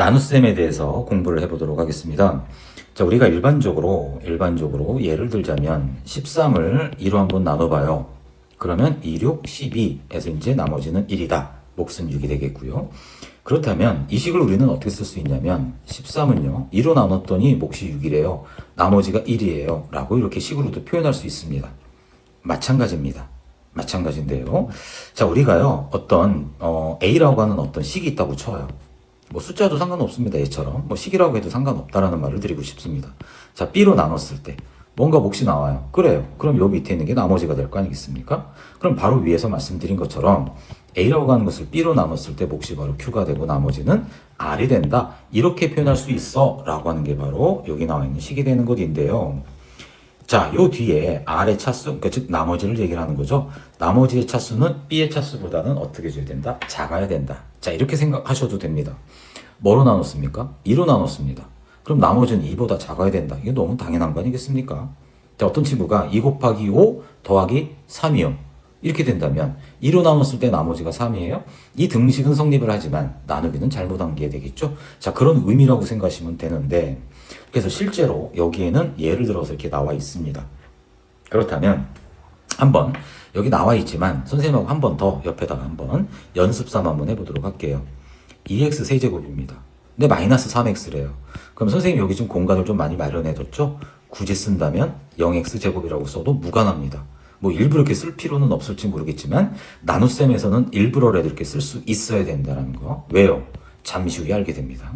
나눗셈에 대해서 공부를 해보도록 하겠습니다. 자, 우리가 일반적으로, 일반적으로 예를 들자면 13을 2로 한번 나눠봐요. 그러면 2, 6, 12에서 이제 나머지는 1이다. 몫은 6이 되겠고요. 그렇다면 이 식을 우리는 어떻게 쓸 수 있냐면 13은요. 2로 나눴더니 몫이 6이래요. 나머지가 1이에요. 라고 이렇게 식으로도 표현할 수 있습니다. 마찬가지입니다. 마찬가지인데요. 자, 우리가요, 어떤, 어, A라고 하는 어떤 식이 있다고 쳐요. 뭐 숫자도 상관없습니다. 얘처럼. 뭐 식이라고 해도 상관없다라는 말을 드리고 싶습니다. 자, B로 나눴을 때 뭔가 몫이 나와요. 그래요. 그럼 요 밑에 있는 게 나머지가 될 거 아니겠습니까? 그럼 바로 위에서 말씀드린 것처럼 A라고 하는 것을 B로 나눴을 때 몫이 바로 Q가 되고 나머지는 R이 된다. 이렇게 표현할 수 있어. 라고 하는 게 바로 여기 나와 있는 식이 되는 것인데요. 자, 요 뒤에 R의 차수, 그러니까 즉 나머지를 얘기를 하는 거죠. 나머지의 차수는 B의 차수보다는 어떻게 줘야 된다? 작아야 된다. 자, 이렇게 생각하셔도 됩니다. 뭐로 나눴습니까? 2로 나눴습니다. 그럼 나머지는 2보다 작아야 된다. 이게 너무 당연한 거 아니겠습니까? 자, 어떤 친구가 2 곱하기 5 더하기 3이요. 이렇게 된다면 2로 나눴을 때 나머지가 3이에요. 이 등식은 성립을 하지만 나누기는 잘못한 게 되겠죠. 자, 그런 의미라고 생각하시면 되는데 그래서 실제로 여기에는 예를 들어서 이렇게 나와 있습니다. 그렇다면 한번 여기 나와 있지만 선생님하고 한 번 더 옆에다가 한번 연습삼 한번 해보도록 할게요. 2x 세제곱입니다. 근데 마이너스 3x래요. 그럼 선생님 여기 좀 공간을 좀 많이 마련해뒀죠? 굳이 쓴다면 0x 제곱이라고 써도 무관합니다. 뭐 일부러 이렇게 쓸 필요는 없을지 모르겠지만 나눗셈에서는 일부러라도 이렇게 쓸 수 있어야 된다는 거. 왜요? 잠시 후에 알게 됩니다.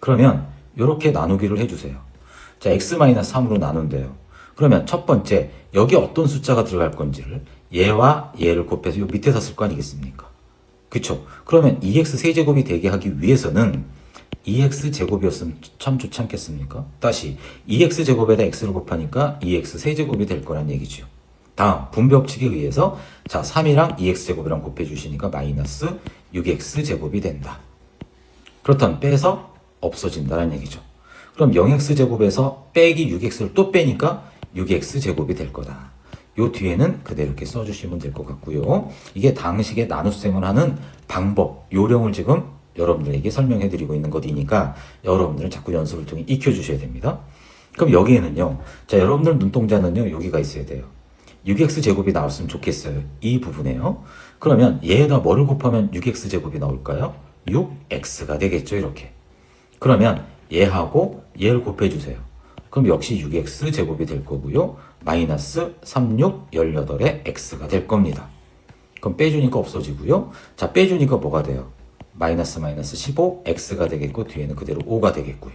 그러면 이렇게 나누기를 해주세요. 자, x-3으로 나눈대요. 그러면 첫 번째, 여기 어떤 숫자가 들어갈 건지를 얘와 얘를 곱해서 요 밑에다 쓸 거 아니겠습니까? 그쵸? 그러면 2x 세제곱이 되게 하기 위해서는 2x 제곱이었으면 참 좋지 않겠습니까? 다시 2x 제곱에다 x를 곱하니까 2x 세제곱이 될 거란 얘기죠. 다음 분배법칙에 의해서 자 3이랑 2x 제곱이랑 곱해 주시니까 마이너스 6x 제곱이 된다. 그렇다면 빼서 없어진다는 얘기죠. 그럼 0x 제곱에서 빼기 6x를 또 빼니까 6x 제곱이 될 거다. 요 뒤에는 그대로 이렇게 써주시면 될 것 같고요. 이게 당식의 나눗셈을 하는 방법, 요령을 지금 여러분들에게 설명해 드리고 있는 것이니까 여러분들은 자꾸 연습을 통해 익혀 주셔야 됩니다. 그럼 여기에는요. 자, 여러분들 눈동자는요. 여기가 있어야 돼요. 6x 제곱이 나왔으면 좋겠어요. 이 부분에요. 그러면 얘에다 뭐를 곱하면 6x 제곱이 나올까요? 6x가 되겠죠. 이렇게. 그러면 얘하고 얘를 곱해주세요. 그럼 역시 6x 제곱이 될 거고요. 마이너스 36, 18의 x가 될 겁니다. 그럼 빼주니까 없어지고요. 자, 빼주니까 뭐가 돼요? 마이너스 마이너스 15, x가 되겠고, 뒤에는 그대로 5가 되겠고요.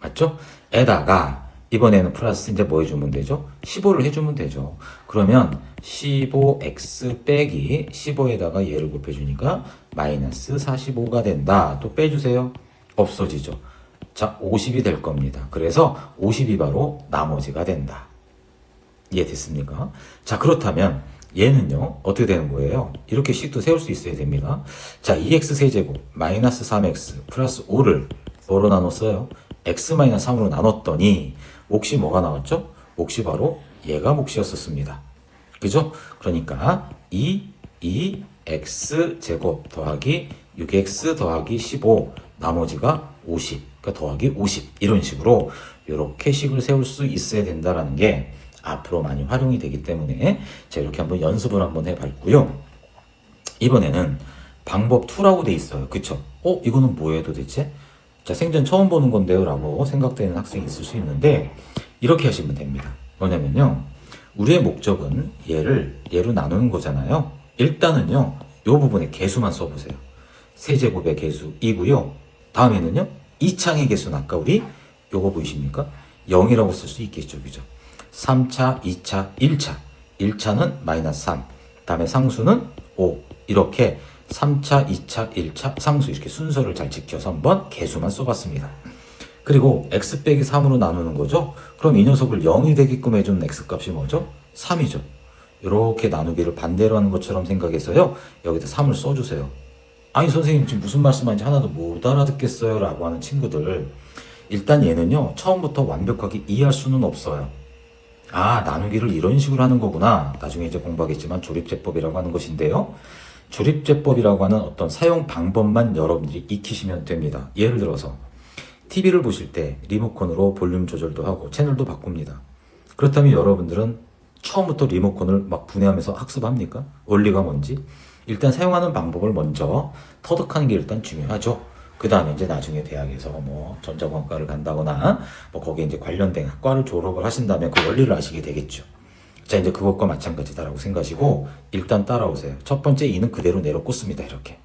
맞죠? 에다가, 이번에는 플러스 이제 뭐 해주면 되죠? 15를 해주면 되죠. 그러면 15x 빼기 15에다가 얘를 곱해주니까 마이너스 45가 된다. 또 빼주세요. 없어지죠. 자, 50이 될 겁니다. 그래서 50이 바로 나머지가 된다. 이해됐습니까? 자, 그렇다면 얘는요, 어떻게 되는 거예요? 이렇게 식도 세울 수 있어야 됩니다. 자, 2x 세제곱, 마이너스 3x, 플러스 5를 뭐로 나눴어요? x 마이너스 3으로 나눴더니, 몫이 뭐가 나왔죠? 몫이 바로 얘가 몫이었었습니다. 그죠? 그러니까 2, 2, x 제곱 더하기 6x 더하기 15, 나머지가 50, 그러니까 더하기 50 이런 식으로 이렇게 식을 세울 수 있어야 된다라는 게 앞으로 많이 활용이 되기 때문에 제가 이렇게 한번 연습을 한번 해봤고요. 이번에는 방법 2라고 돼 있어요. 그쵸? 어? 이거는 뭐예요 도대체? 자, 생전 처음 보는 건데요. 라고 생각되는 학생이 있을 수 있는데 이렇게 하시면 됩니다. 뭐냐면요. 우리의 목적은 얘를 얘로 나누는 거잖아요. 일단은요. 이 부분에 개수만 써보세요. 세제곱의 개수 2고요. 다음에는요. 2창의 개수는 아까 우리 요거 보이십니까? 0이라고 쓸 수 있겠죠. 그죠? 3차, 2차, 1차. 1차는 마이너스 3. 다음에 상수는 5. 이렇게 3차, 2차, 1차, 상수 이렇게 순서를 잘 지켜서 한번 개수만 써봤습니다. 그리고 x 빼기 3으로 나누는 거죠. 그럼 이 녀석을 0이 되게끔 해주는 x 값이 뭐죠? 3이죠. 이렇게 나누기를 반대로 하는 것처럼 생각해서요. 여기다 3을 써주세요. 아니 선생님 지금 무슨 말씀하는지 하나도 못 알아듣겠어요 라고 하는 친구들 일단 얘는요 처음부터 완벽하게 이해할 수는 없어요 아 나누기를 이런 식으로 하는 거구나 나중에 이제 공부하겠지만 조립제법이라고 하는 것인데요 조립제법이라고 하는 어떤 사용 방법만 여러분들이 익히시면 됩니다. 예를 들어서 TV를 보실 때 리모컨으로 볼륨 조절도 하고 채널도 바꿉니다. 그렇다면 여러분들은 처음부터 리모컨을 막 분해하면서 학습합니까? 원리가 뭔지? 일단 사용하는 방법을 먼저 터득하는 게 일단 중요하죠. 그 다음에 이제 나중에 대학에서 뭐 전자공학과를 간다거나 뭐 거기에 이제 관련된 학과를 졸업을 하신다면 그 원리를 아시게 되겠죠. 자, 이제 그것과 마찬가지다라고 생각하시고 일단 따라오세요. 첫 번째 2는 그대로 내려 꽂습니다. 이렇게.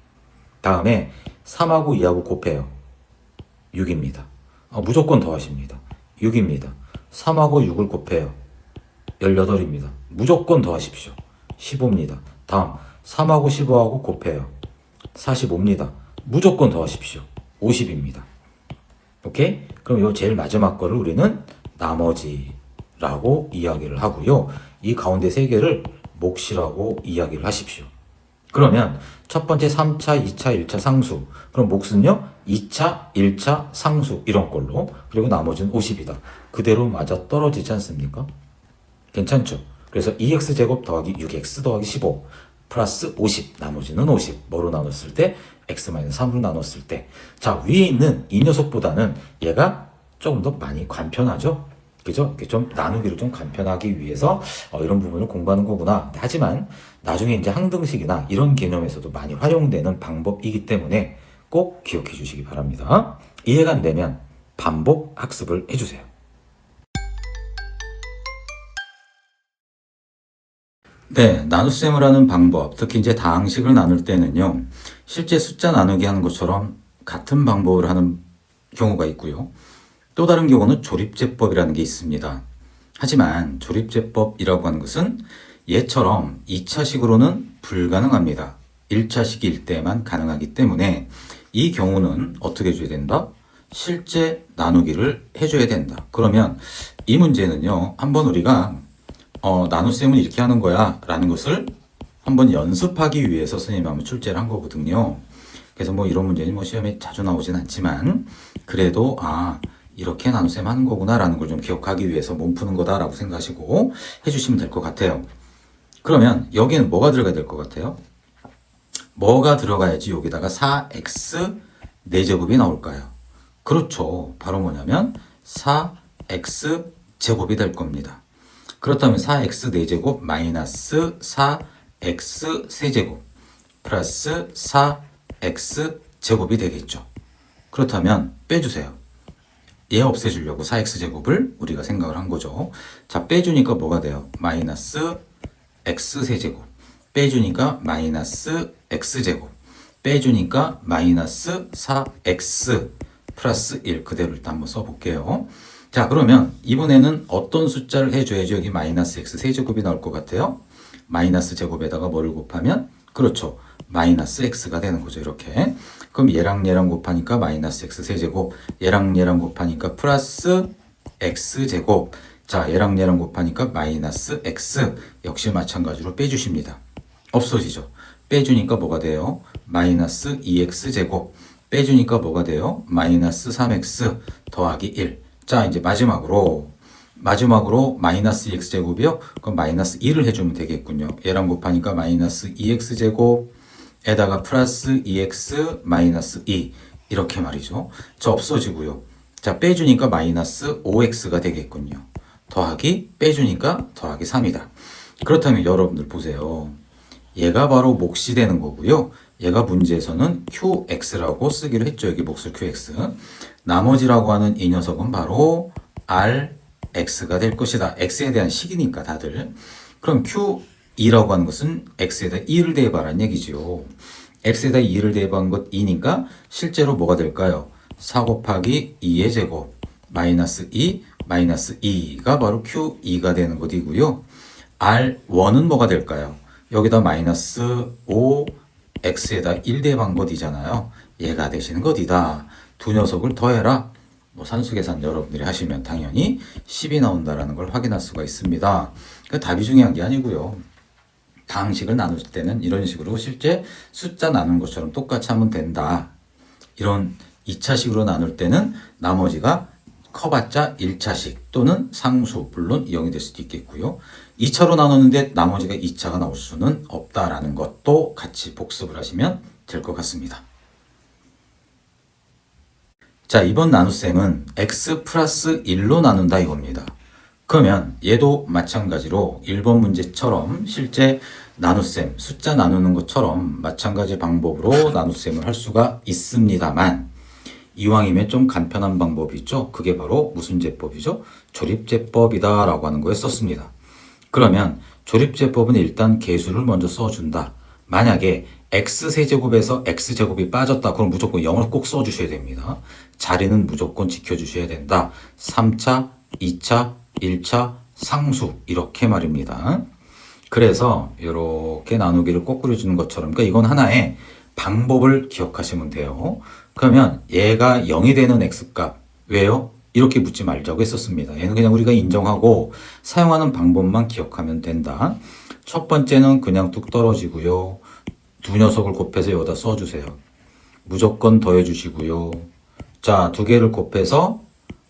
다음에 3하고 2하고 곱해요. 6입니다. 어, 무조건 더하십니다. 6입니다. 3하고 6을 곱해요. 18입니다. 무조건 더하십시오. 15입니다. 다음 3하고 15하고 곱해요. 45입니다. 무조건 더하십시오. 50입니다. 오케이? 그럼 요 제일 마지막 거를 우리는 나머지라고 이야기를 하고요. 이 가운데 세 개를 몫이라고 이야기를 하십시오. 그러면 첫 번째 3차, 2차, 1차 상수. 그럼 몫은요? 2차, 1차 상수 이런 걸로. 그리고 나머지는 50이다. 그대로 맞아 떨어지지 않습니까? 괜찮죠? 그래서 2x제곱 더하기 6x 더하기 15 플러스 50 나머지는 50 뭐로 나눴을 때 x-3으로 나눴을 때 자 위에 있는 이 녀석보다는 얘가 조금 더 많이 간편하죠? 그죠? 이렇게 좀 나누기를 좀 간편하기 위해서 어, 이런 부분을 공부하는 거구나. 하지만 나중에 이제 항등식이나 이런 개념에서도 많이 활용되는 방법이기 때문에 꼭 기억해 주시기 바랍니다. 이해가 안 되면 반복 학습을 해주세요. 네, 나눗셈을 하는 방법, 특히 이제 다항식을 나눌 때는요, 실제 숫자 나누기 하는 것처럼 같은 방법을 하는 경우가 있고요. 또 다른 경우는 조립제법이라는 게 있습니다. 하지만 조립제법이라고 하는 것은 얘처럼 2차식으로는 불가능합니다. 1차식일 때만 가능하기 때문에 이 경우는 어떻게 해줘야 된다? 실제 나누기를 해줘야 된다. 그러면 이 문제는요, 한번 우리가 어, 나눗셈은 이렇게 하는 거야 라는 것을 한번 연습하기 위해서 선생님이 한번 출제를 한 거거든요. 그래서 뭐 이런 문제는 뭐 시험에 자주 나오진 않지만 그래도 아 이렇게 나눗셈 하는 거구나 라는 걸 좀 기억하기 위해서 몸 푸는 거다라고 생각하시고 해주시면 될 것 같아요. 그러면 여기는 뭐가 들어가야 될 것 같아요? 뭐가 들어가야지 여기다가 4x 4제곱이 나올까요? 그렇죠. 바로 뭐냐면 4x 제곱이 될 겁니다. 그렇다면 4x 4제곱 마이너스 4x 세제곱 플러스 4x 제곱이 되겠죠. 그렇다면 빼주세요. 얘 없애주려고 4x제곱을 우리가 생각을 한 거죠. 자, 빼주니까 뭐가 돼요? 마이너스 x세제곱. 빼주니까 마이너스 x제곱. 빼주니까 마이너스 4x 플러스 1 그대로 일단 한번 써볼게요. 자, 그러면 이번에는 어떤 숫자를 해줘야지 여기 마이너스 x 세제곱이 나올 것 같아요? 마이너스 제곱에다가 뭐를 곱하면? 그렇죠. 마이너스 x가 되는 거죠. 이렇게. 그럼 얘랑 얘랑 곱하니까 마이너스 x 세제곱. 얘랑 얘랑 곱하니까 플러스 x 제곱. 자, 얘랑 얘랑 곱하니까 마이너스 x. 역시 마찬가지로 빼주십니다. 없어지죠. 빼주니까 뭐가 돼요? 마이너스 2x 제곱. 빼주니까 뭐가 돼요? 마이너스 3x 더하기 1. 자, 이제 마지막으로 마지막으로 마이너스 2x 제곱이요. 그럼 마이너스 2를 해주면 되겠군요. 얘랑 곱하니까 마이너스 2x 제곱에다가 플러스 2x 마이너스 2 이렇게 말이죠. 저 없어지고요. 자 빼주니까 마이너스 5x가 되겠군요. 더하기 빼주니까 더하기 3이다. 그렇다면 여러분들 보세요. 얘가 바로 몫이 되는 거고요. 얘가 문제에서는 qx라고 쓰기로 했죠. 여기 몫을 qx. 나머지라고 하는 이 녀석은 바로 r x가 될 것이다. x에 대한 식이니까 다들. 그럼 q2라고 하는 것은 x에다 2를 대입하라는 얘기죠. x에다 2를 대입한 것 2니까 실제로 뭐가 될까요? 4 곱하기 2의 제곱 마이너스 2 마이너스 2가 바로 q2가 되는 것이고요. r1은 뭐가 될까요? 여기다 마이너스 5 x에다 1 대입한 것이잖아요. 얘가 되시는 것이다. 두 녀석을 더해라. 뭐 산수 계산 여러분들이 하시면 당연히 10이 나온다라는 걸 확인할 수가 있습니다. 그 답이 중요한 게 아니고요. 다항식을 나눌 때는 이런 식으로 실제 숫자 나눈 것처럼 똑같이 하면 된다. 이런 2차식으로 나눌 때는 나머지가 커봤자 1차식 또는 상수 물론 이용이 될 수도 있겠고요. 2차로 나누는데 나머지가 2차가 나올 수는 없다라는 것도 같이 복습을 하시면 될 것 같습니다. 자, 이번 나눗셈은 x 플러스 1로 나눈다 이겁니다. 그러면 얘도 마찬가지로 1번 문제처럼 실제 나눗셈, 숫자 나누는 것처럼 마찬가지 방법으로 나눗셈을 할 수가 있습니다만 이왕이면 좀 간편한 방법이 있죠. 그게 바로 무슨 제법이죠? 조립제법이다 라고 하는 거에 썼습니다. 그러면 조립제법은 일단 개수를 먼저 써준다. 만약에 x세제곱에서 x제곱이 빠졌다. 그럼 무조건 0을 꼭 써주셔야 됩니다. 자리는 무조건 지켜주셔야 된다. 3차, 2차, 1차, 상수 이렇게 말입니다. 그래서 이렇게 나누기를 거꾸로 주는 것처럼 그러니까 이건 하나의 방법을 기억하시면 돼요. 그러면 얘가 0이 되는 x값 왜요? 이렇게 묻지 말자고 했었습니다. 얘는 그냥 우리가 인정하고 사용하는 방법만 기억하면 된다. 첫 번째는 그냥 뚝 떨어지고요. 두 녀석을 곱해서 여기다 써주세요. 무조건 더해주시고요. 자, 두 개를 곱해서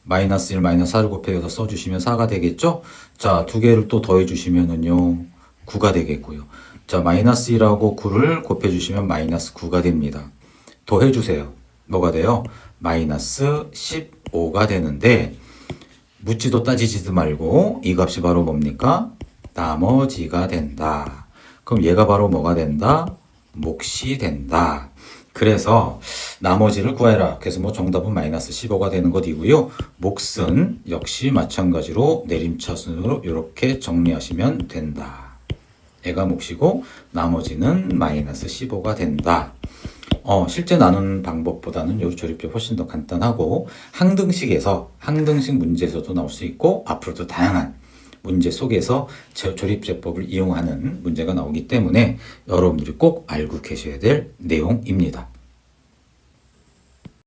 마이너스 1, 마이너스 4를 곱해 여기다 써주시면 4가 되겠죠? 자, 두 개를 또 더해주시면은요, 9가 되겠고요. 자, 마이너스 1하고 9를 곱해주시면 마이너스 9가 됩니다. 더해주세요. 뭐가 돼요? 마이너스 15가 되는데, 묻지도 따지지도 말고, 이 값이 바로 뭡니까? 나머지가 된다. 그럼 얘가 바로 뭐가 된다? 몫이 된다. 그래서 나머지를 구해라. 그래서 뭐 정답은 마이너스 15가 되는 것이고요. 몫은 역시 마찬가지로 내림차순으로 이렇게 정리하시면 된다. 얘가 몫이고 나머지는 마이너스 15가 된다. 어, 실제 나눈 방법보다는 요 조립이 훨씬 더 간단하고 항등식에서 항등식 문제에서도 나올 수 있고 앞으로도 다양한 문제 속에서 제- 조립제법을 이용하는 문제가 나오기 때문에 여러분들이 꼭 알고 계셔야 될 내용입니다.